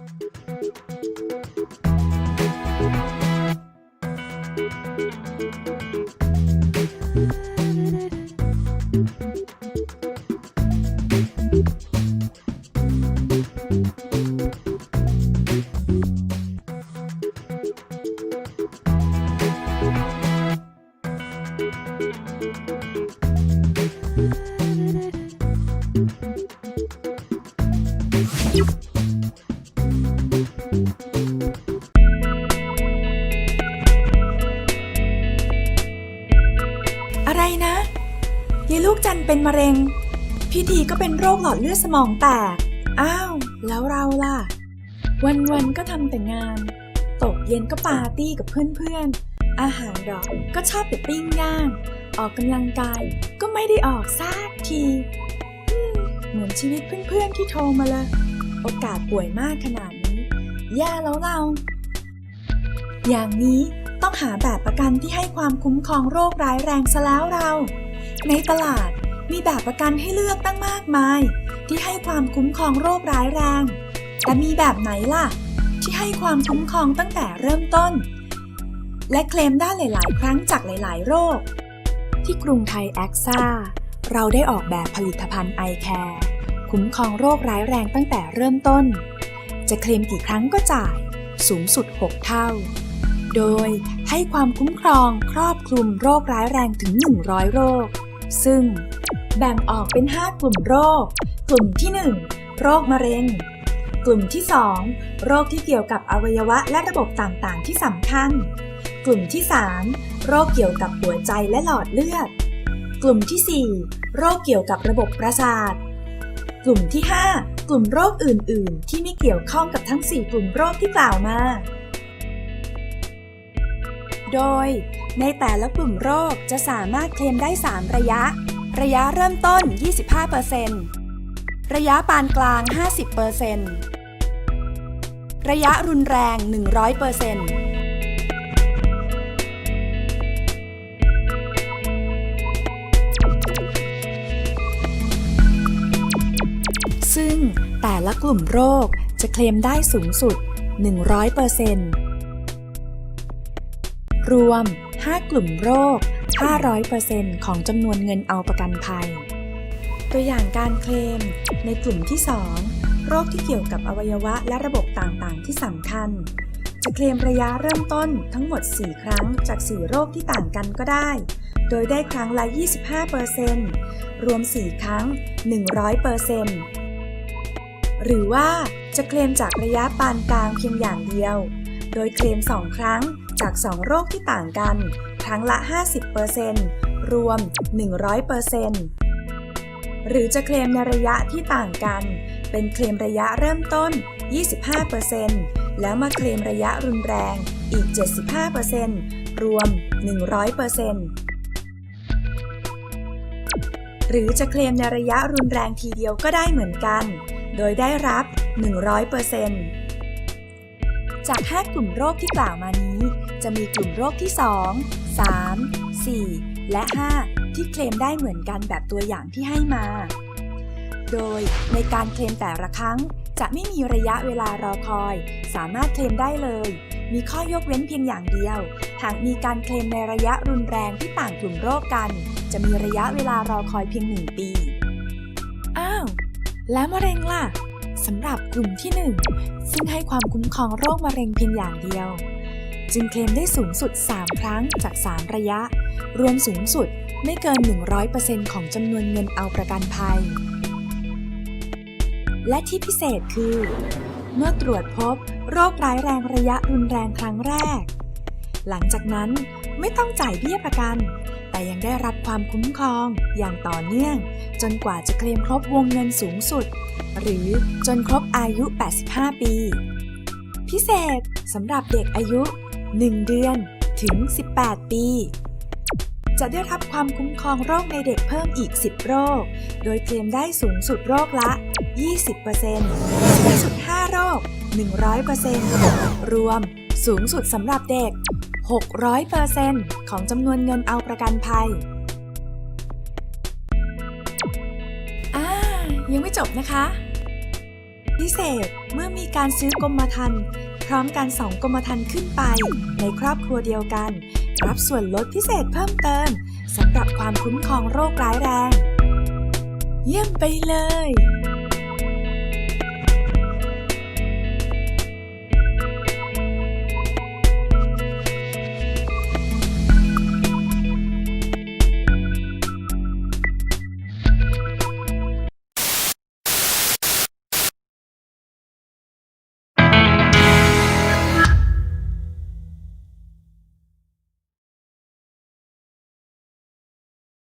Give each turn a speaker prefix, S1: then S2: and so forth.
S1: อะ ลูกจันเป็นมะเร็ง พี่ทีก็เป็นโรคหลอดเลือดสมองแตก อ้าว แล้วเราล่ะ วันๆก็ทำแต่งาน ตกเย็นก็ปาร์ตี้กับเพื่อนๆ อาหารดอกก็ชอบแต่ปิ้งย่าง ออกกำลังกายก็ไม่ได้ออกสักทีเหมือนชีวิตเพื่อนๆที่โทรมาเลย โอกาสป่วยมากขนาดนี้ แย่แล้วเรา อย่างนี้ต้องหาแบบประกันที่ให้ความคุ้มครองโรคร้ายแรงซะแล้วเรา ในตลาดมีแบบประกันให้เลือกตั้งมากมาย ที่ให้ความคุ้มครองโรคร้ายแรง แต่มีแบบไหนล่ะ ที่ให้ความคุ้มครองตั้งแต่เริ่มต้น และเคลมได้หลาย ๆ ครั้งจากหลาย ๆ โรค ที่กรุงไทยแอคซ่าเราได้ออกแบบผลิตภัณฑ์ไอแคร์คุ้มครองโรคร้ายแรงตั้งแต่เริ่มต้น จะเคลมกี่ครั้งก็จ่ายสูงสุด 6 เท่า โดยให้ความคุ้มครองครอบคลุมโรคร้ายแรงถึง 100 โรค ซึ่งแบ่งออกเป็น 5 กลุ่มโรค กลุ่มที่ 1 โรคมะเร็ง กลุ่มที่ 2 โรคที่เกี่ยวกับอวัยวะและระบบต่างๆ ที่สำคัญ กลุ่มที่ 3 โรคเกี่ยวกับหัวใจและหลอดเลือด กลุ่มที่ 4 โรคเกี่ยวกับระบบประสาท กลุ่มที่ 5 กลุ่มโรคอื่น ๆ ที่ไม่เกี่ยวข้องกับทั้ง 4 กลุ่มโรคที่กล่าวมา โดย ในแต่ละกลุ่มโรคจะสามารถเคลมได้ 3 ระยะ ระยะเริ่มต้น 25%ระยะปานกลาง 50%ระยะรุนแรง 100%ซึ่งแต่ละกลุ่มโรคจะเคลมได้สูงสุด 100% รวม 5 กลุ่มโรค 500%ของจำนวนเงินเอาประกันภัย ตัวอย่างการเคลม ในกลุ่มที่ 2 โรคที่เกี่ยวกับอวัยวะและระบบต่างๆ ที่สำคัญ จะเคลมระยะเริ่มต้นทั้งหมด 4 ครั้งจาก 4 โรคที่ต่างกันก็ได้ โดยได้ครั้งละ 25%รวม 4 ครั้ง 100%หรือว่าจะเคลมจากระยะปานกลางเพียงอย่างเดียว โดยเคลม 2 ครั้ง จาก 2 โรคที่ต่างกัน ครั้งละ 50%รวม 100%หรือจะเคลมในระยะที่ต่างกัน เป็นเคลมระยะเริ่มต้น 25%แล้วมาเคลมระยะรุนแรงอีก 75%รวม 100%หรือจะเคลมในระยะรุนแรงทีเดียวก็ได้เหมือนกัน โดยได้รับ 100% จาก 5 กลุ่มโรคที่กล่าวมานี้ จะมีกลุ่มโรคที่ 2 3 4 และ 5 ที่เคลมได้เหมือนกันแบบตัวอย่างที่ให้มา โดยในการเคลมแต่ละครั้ง จะไม่มีระยะเวลารอคอย สามารถเคลมได้เลย มีข้อยกเว้นเพียงอย่างเดียว หากมีการเคลมในระยะรุนแรงที่ต่างกลุ่มโรคกัน จะมีระยะเวลารอคอยเพียง 1 ปี อ้าว แล้วมะเร็งล่ะ สำหรับกลุ่มที่ 1 ซึ่งให้ความคุ้มครองโรคมะเร็งเพียงอย่างเดียว จึงเคลมได้สูงสุด 3 ครั้งจาก 3 ระยะ รวมสูงสุดไม่เกิน 100%ของจำนวนเงินเอาประกันภัย และที่พิเศษคือ เมื่อตรวจพบโรคร้ายแรงระยะรุนแรงครั้งแรก หลังจากนั้นไม่ต้องจ่ายเบี้ยประกัน แต่ยังได้รับความคุ้มครองอย่างต่อเนื่อง จนกว่าจะเคลมครบวงเงินสูงสุด หรือจนครบอายุ 85 ปี พิเศษสำหรับเด็กอายุ 1 เดือนถึง 18 ปี จะได้รับความคุ้มครองโรคในเด็กเพิ่มอีก 10 โรค โดยเคลมได้สูงสุดโรคละ 20%สูงสุด 5 โรค 100%รวมสูงสุดสำหรับเด็ก 600%ของจำนวนเงินเอาประกันภัยอ่ายังไม่จบนะคะ พิเศษเมื่อมีการซื้อกรมธรรม์พร้อมกันสองกรมธรรม์ขึ้นไป ในครอบครัวเดียวกัน รับส่วนลดพิเศษเพิ่มเติมสำหรับความคุ้มครองโรคร้ายแรง เยี่ยมไปเลย